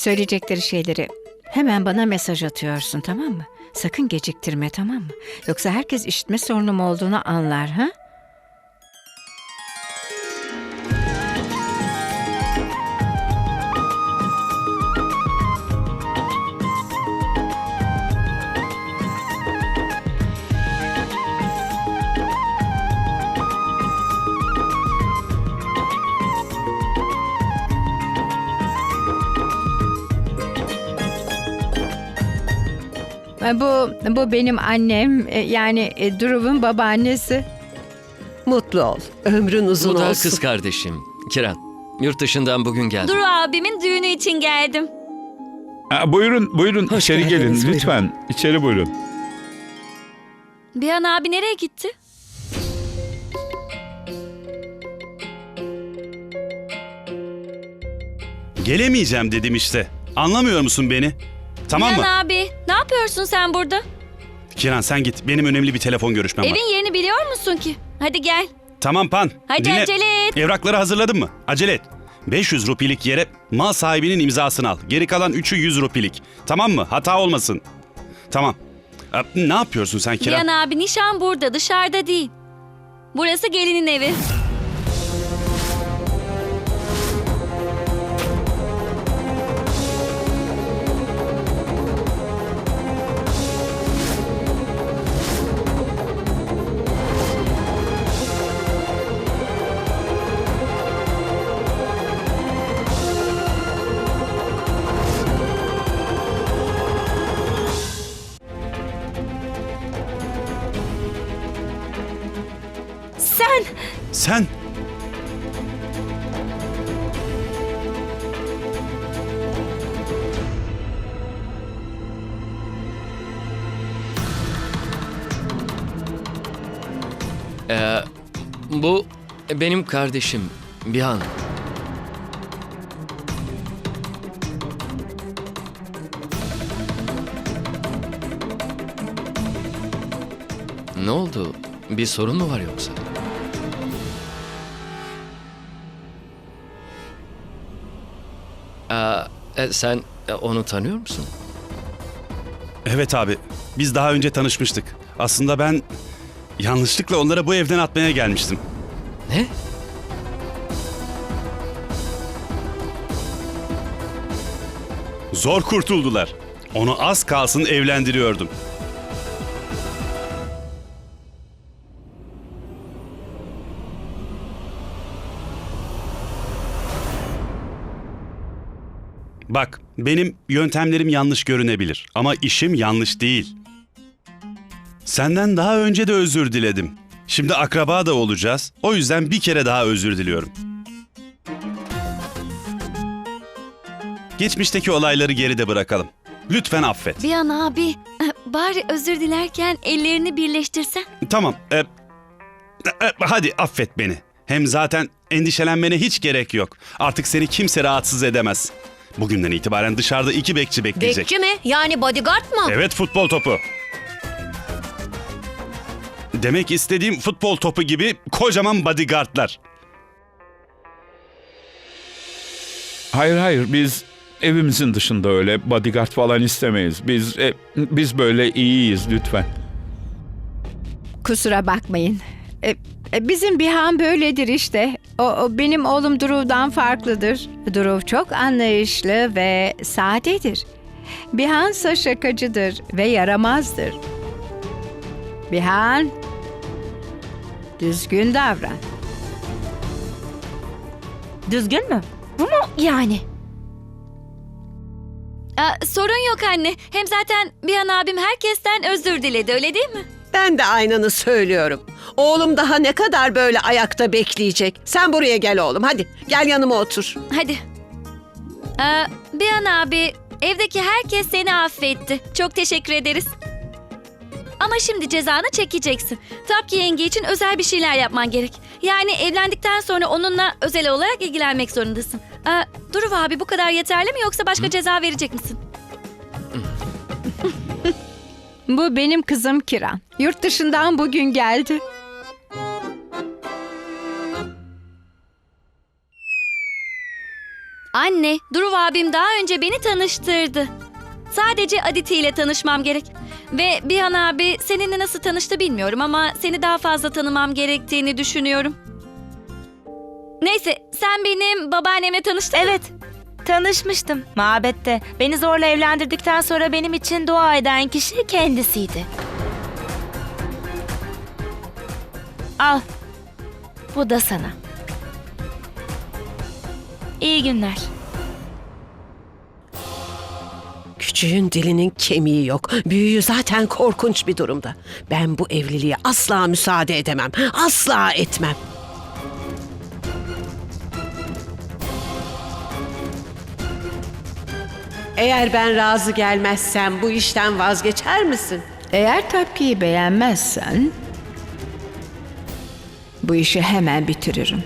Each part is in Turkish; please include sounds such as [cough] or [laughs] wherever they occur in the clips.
Söyleyecekleri şeyleri hemen bana mesaj atıyorsun tamam mı? Sakın geciktirme tamam mı? Yoksa herkes işitme sorunum olduğunu anlar ha? Bu bu benim annem e, yani e, Drew'un babaannesi. Mutlu ol. Ömrün uzun Bu da olsun. kız kardeşim. Kiran. Yurt dışından bugün geldi. Duru abimin düğünü için geldim. Aa, buyurun, buyurun Hoş içeri gelin geldiniz, buyurun. lütfen. İçeri buyurun. Bir an abi nereye gitti? Gelemeyeceğim dedim işte. Anlamıyor musun beni? Tamam mı? Bihan abi ne yapıyorsun sen burada? Kiran sen git. Benim önemli bir telefon görüşmem var. Evin yerini biliyor musun ki? Hadi gel. Tamam Pan. Hadi dinle. acele et. Evrakları hazırladın mı? Acele et. 500 rupilik yere mal sahibinin imzasını al. Geri kalan 3'ü 100 rupilik. Tamam mı? Hata olmasın. Tamam. Aa, Ne yapıyorsun sen Kiran? Bihan abi nişan burada dışarıda değil. Burası gelinin evi. Sen Sen Ee, bu benim kardeşim Bihan. Ne oldu? Bir sorun mu var yoksa? E, sen e, onu tanıyor musun? Evet abi. Biz daha önce tanışmıştık. Aslında ben yanlışlıkla onlara bu evden atmaya gelmiştim. Ne? Zor kurtuldular. Onu az kalsın evlendiriyordum. Bak, benim yöntemlerim yanlış görünebilir ama işim yanlış değil. Senden daha önce de özür diledim. Şimdi akraba da olacağız. O yüzden bir kere daha özür diliyorum. Geçmişteki olayları geride bırakalım. Lütfen affet. Bihan abi [laughs] bari özür dilerken ellerini birleştirsen. Tamam. e, e, hadi affet beni. Hem zaten endişelenmene hiç gerek yok. Artık seni kimse rahatsız edemez. Bugünden itibaren dışarıda iki bekçi bekleyecek. Bekçi mi? Yani bodyguard mı? Evet futbol topu. Demek istediğim futbol topu gibi kocaman bodyguardlar. Hayır hayır biz evimizin dışında öyle bodyguard falan istemeyiz. Biz e, biz böyle iyiyiz lütfen. Kusura bakmayın. E, e, bizim Bihan böyledir işte. O, o benim oğlum Drew'dan farklıdır. Drew çok anlayışlı ve sadedir. Bihan ise şakacıdır ve yaramazdır. Bihan, düzgün davran. Düzgün mü? Bu mu yani? Aa, sorun yok anne. Hem zaten Bihan abim herkesten özür diledi öyle değil mi? Ben de aynını söylüyorum. Oğlum daha ne kadar böyle ayakta bekleyecek? Sen buraya gel oğlum hadi. Gel yanıma otur. Hadi. Aa, Bihan abi evdeki herkes seni affetti. Çok teşekkür ederiz. Ama şimdi cezanı çekeceksin. Tapki yenge için özel bir şeyler yapman gerek. Yani evlendikten sonra onunla özel olarak ilgilenmek zorundasın. Aa, Duru abi bu kadar yeterli mi yoksa başka ceza verecek misin? Bu benim kızım Kiran. Yurt dışından bugün geldi. Anne, Duruv abim daha önce beni tanıştırdı. Sadece Aditi ile tanışmam gerek. Ve Bihan abi seninle nasıl tanıştı bilmiyorum ama seni daha fazla tanımam gerektiğini düşünüyorum. Neyse, sen benim babaannemle tanıştın mı? Evet. Tanışmıştım mabette. Beni zorla evlendirdikten sonra benim için dua eden kişi kendisiydi. Al. Bu da sana. İyi günler. Küçüğün dilinin kemiği yok. Büyüğü zaten korkunç bir durumda. Ben bu evliliğe asla müsaade edemem. Asla etmem. Eğer ben razı gelmezsem bu işten vazgeçer misin? Eğer Tapki'yi beğenmezsen bu işi hemen bitiririm.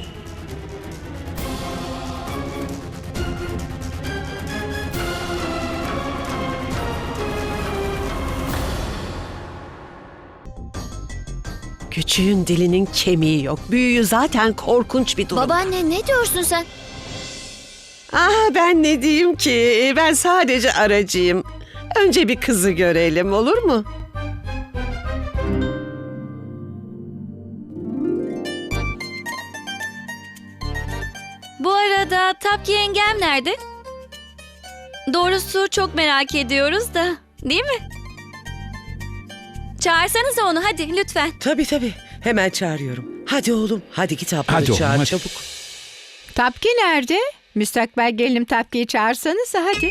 Küçüğün dilinin kemiği yok. Büyüğü zaten korkunç bir durumda. Babaanne ne diyorsun sen? Ah ben ne diyeyim ki? Ben sadece aracıyım. Önce bir kızı görelim olur mu? Bu arada Tapki yengem nerede? Doğrusu çok merak ediyoruz da, değil mi? Çağırsanız onu hadi lütfen. Tabii tabii. Hemen çağırıyorum. Hadi oğlum. Hadi git ablanı Hadi oğlum, çağır hadi. çabuk. Tapki nerede? Müstakbel gelinim Tapki'yi çağırsanız hadi.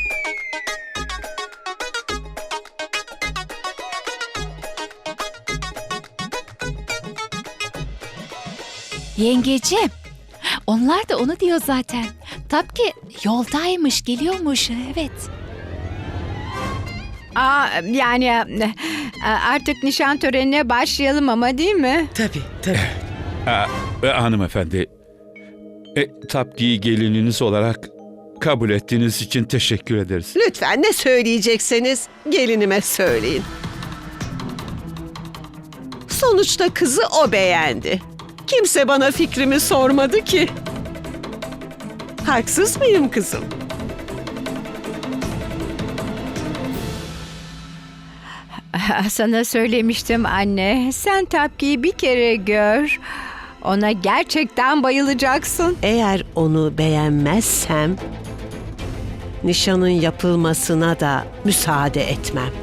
Yengeciğim. Onlar da onu diyor zaten. Tabii ki yoldaymış, geliyormuş. Evet. Aa, yani e, artık nişan törenine başlayalım ama değil mi? Tabii tabii. Aa, e, hanımefendi, e, Tapki'yi gelininiz olarak kabul ettiğiniz için teşekkür ederiz. Lütfen ne söyleyecekseniz gelinime söyleyin. Sonuçta kızı o beğendi. Kimse bana fikrimi sormadı ki. Haksız mıyım kızım? Sana söylemiştim anne. Sen Tapki'yi bir kere gör. Ona gerçekten bayılacaksın. Eğer onu beğenmezsem nişanın yapılmasına da müsaade etmem.